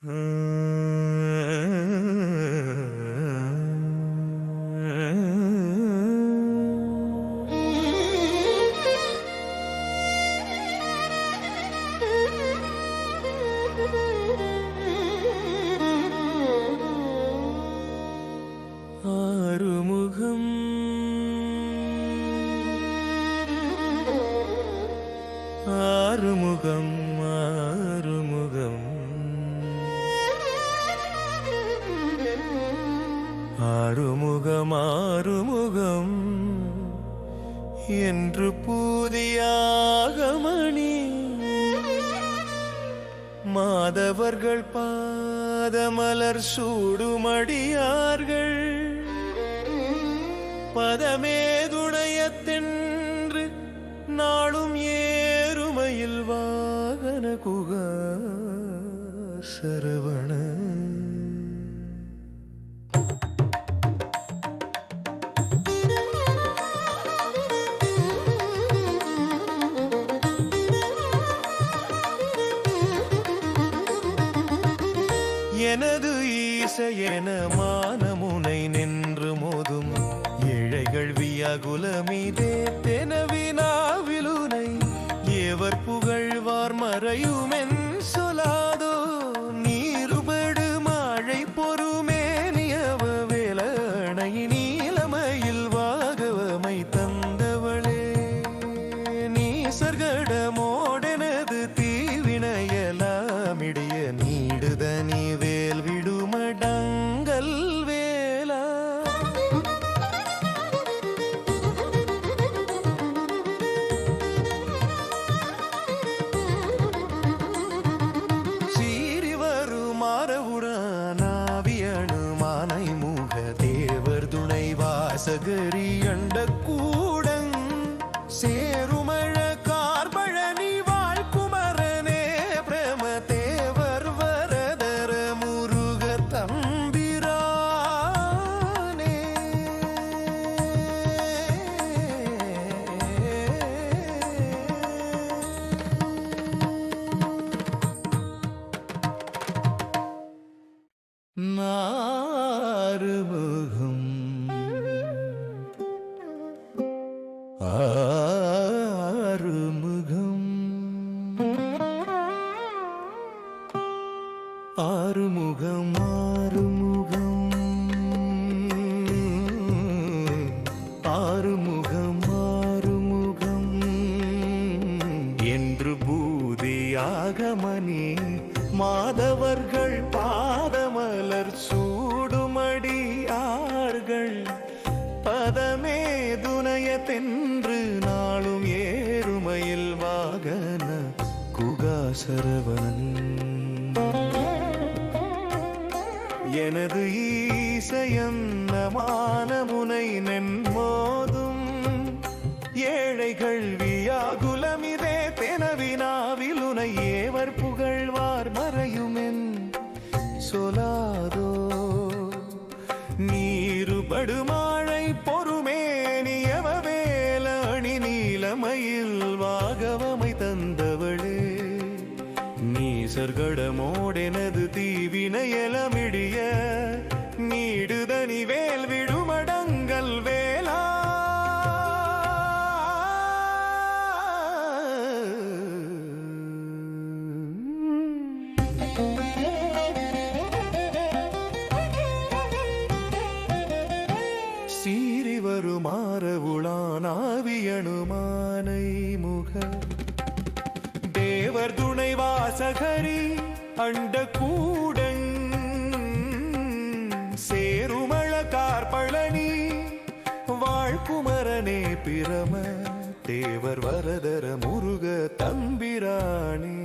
ஆறுமுகம். ஆறுமுகம் ஆறுமுகம் ஆறுமுகம் ஆறுமுகம் என்று பூதியாகமணி மாதவர்கள் பாதமலர் சூடுமடியார்கள். பதமேதுணையத்தென்று நாளும் ஏறுமையில் வாகன குக சரவண எனது ஈசையென மானமுனை நின்று மோதும். ஏழைகள் வியாகுலமிதே தெனவினாவிலுனை ஏவர் புகழ்வார் மறையுமென் சொல்லாதோ. நீருபடு மழை பொறுமேனியவ வேலனை நீலமையில் வாகவமை தந்தவளே. நீ சர்கடமோடெனது தீவினையலாமிடைய நீடுதனி வாசகரி அண்ட கூடங் சேருமழ கார்பழனி வாழ்குமரனே பிரம தேவர் வரதர முருக தம்பிரானே. நான் ஆறுமுகம். ஆறுமுகம் ஆறுமுகம். ஆறுமுகம் ஆறுமுகம். என்று பூதியாகமணி மாதவர்கள் தென்று நாளும் ஏறுமையில் வாகன குகாசரவன் எனது ஈசையம் நமானமுனை நென்மோதும் ஏழைகள் நீலமயில் வாகவமை தந்தவளே நீசர்கடமோடெனது தீவினையலமிடிய நீடுதனி வேல் விடுமடங்கள் வேலா. சீறி வருமாறவுளானாவியணுமானை முக தேவர் துணை வாசகரி அண்ட கூடன். சேருமள கார்பழனி வாழ்குமரனே பிரம தேவர் வரதர முருக தம்பிரானே.